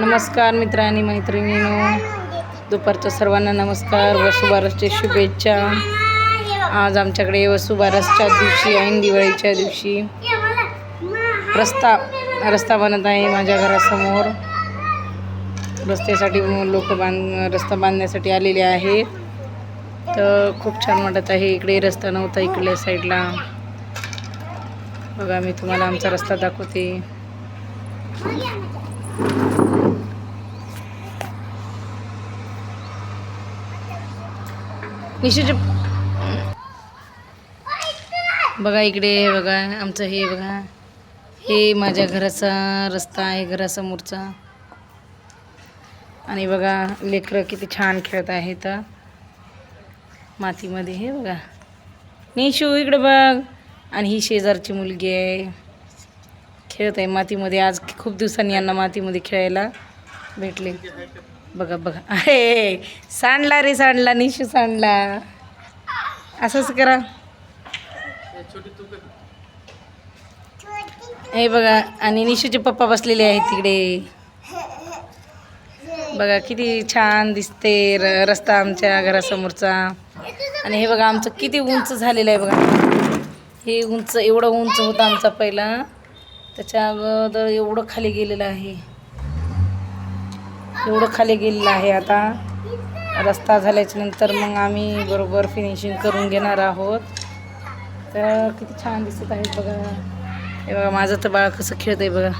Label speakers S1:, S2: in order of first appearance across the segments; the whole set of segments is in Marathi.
S1: नमस्कार मित्र आणि दुपारच्या सर्वांना नमस्कार वसुबारसच्या शुभेच्छा. आज आमच्याकडे वसुबारसच्या दिवशी ऐन दिवाळीच्या दिवशी रस्ता रस्ता बनत आहे माझ्या घरासमोर. रस्त्यासाठी लोक बांध रस्ता बांधण्यासाठी आलेले आहेत. तर खूप छान वाटत आहे. इकडे रस्ता नव्हता इकडल्या साईडला. बघा मी तुम्हाला आमचा रस्ता दाखवते. निशूचे बघा इकडे हे बघा आमचं हे बघा. हे माझ्या घराचा रस्ता आहे घरासमोरचा. आणि बघा लेकरं किती छान खेळत आहेत. मातीमध्ये हे बघा. निशू इकडे बघ. आणि ही शेजारची मुलगी आहे. खेळत आहे मातीमध्ये. आज खूप दिवसांनी यांना मातीमध्ये खेळायला भेटले. बघा बघा. अरे सांडला रे सांडला निशू सांडला. असंच करा. हे बघा आणि निशूचे पप्पा बसलेले आहेत तिकडे. बघा किती छान दिसते र रस्ता आमच्या घरासमोरचा. आणि हे बघा आमचं किती उंच झालेलं आहे बघा. हे उंच एवढं उंच होतं आमचा पहिला. त्याच्या अगोदर एवढं खाली गेलेलं आहे. एवढं खाली गेलेलं आहे आता. रस्ता झाल्याच्यानंतर मग आम्ही बरोबर फिनिशिंग करून घेणार आहोत. तर किती छान दिसत आहे बघा. हे बघा माझं तर बाळ कसं खेळत आहे बघा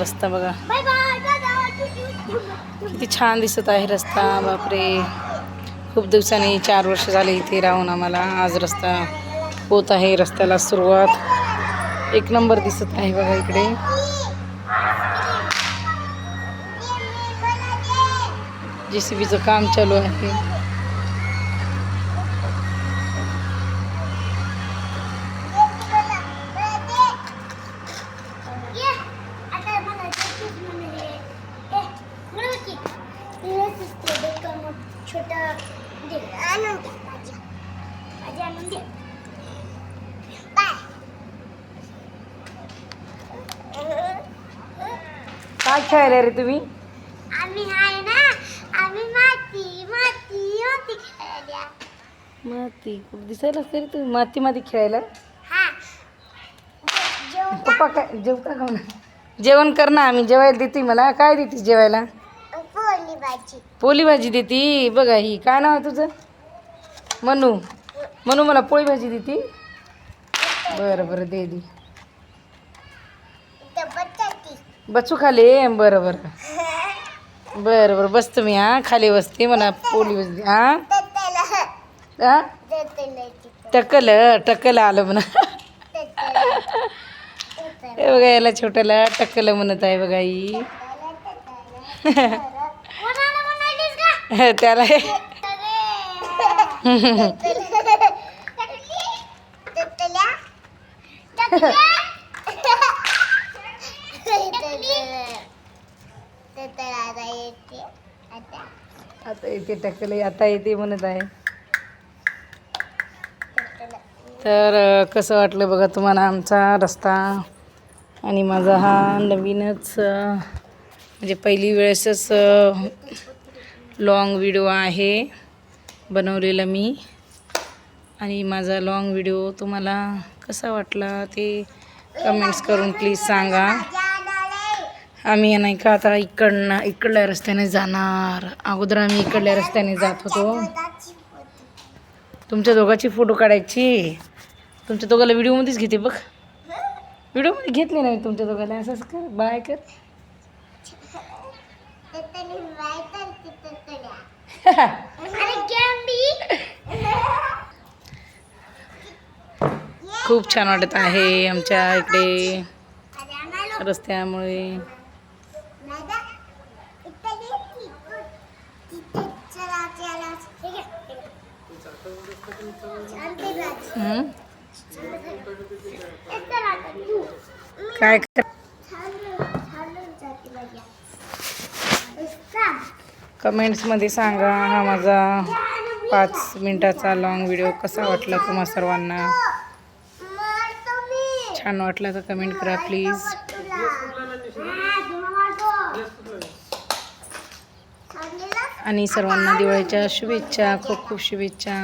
S1: रस्ता बघा. किती छान दिसत आहे रस्ता बापरे. खूप दिवसांनी चार वर्ष झाले इथे राहून आम्हाला. आज रस्ता होत आहे रस्त्याला सुरुवात. एक नंबर दिसत आहे बघा इकडे. जे सी बीचं काम चालू आहे
S2: छोटा दे आणून आणून
S1: काय खेळायला रे तुम्ही?
S2: आम्ही आहे ना आम्ही माती माती माती खेळल्या
S1: माती? दिसायला तरी तुम्ही? मातीमध्ये खेळायला?
S2: हा. जेवता
S1: पप्पा काय जेवता का म्हणा जेवण कर ना आम्ही जेवायला देते मला. काय देते जेवायला?
S2: पोळी भाजी.
S1: पोळी भाजी देती? बघा ही काय नाव आहे तुझं? मनू. मनू मला पोळी भाजी देती. बरं बरं दे दी. बसू खाली बरं बरं. बरं बरं बसतो मी हां. खाली बसते मला पोळी भाजी हां. हां? टकल टकल आलं म्हणा. हे बघा याला छोट्याला टकल म्हणत आहे बघा ही त्याला आता येते टकल आता येते म्हणत आहे. तर कसं वाटलं बघा तुम्हाला आमचा रस्ता? आणि माझा हा नवीनच म्हणजे पहिली वेळेसच लाँग व्हिडिओ आहे. बनवलेला मी. आणि माझा लॉंग व्हिडिओ तुम्हाला कसा वाटला ते कमेंट्स करून प्लीज सांगा. आम्ही नाही का आता इकडनं इकडल्या रस्त्याने जाणार. अगोदर आम्ही इकडल्या रस्त्याने जात होतो. तुमच्या दोघांची फोटो काढायची. तुमच्या दोघाला व्हिडिओमध्येच घेते बघ. व्हिडिओमध्ये घेतले ना मी तुमच्या दोघाला. असंच कर. बाय कर. खूप छान वाटत आहे आमच्या इकडे रस्त्यामुळे. काय
S2: कमेंट्समध्ये सांगा हा माझा पाच मिनटाचा लाँग व्हिडिओ कसा वाटला तुम्हा सर्वांना? छान वाटलं तर कमेंट करा प्लीज आणि सर्वांना दिवाळीच्या शुभेच्छा खूप खूप शुभेच्छा.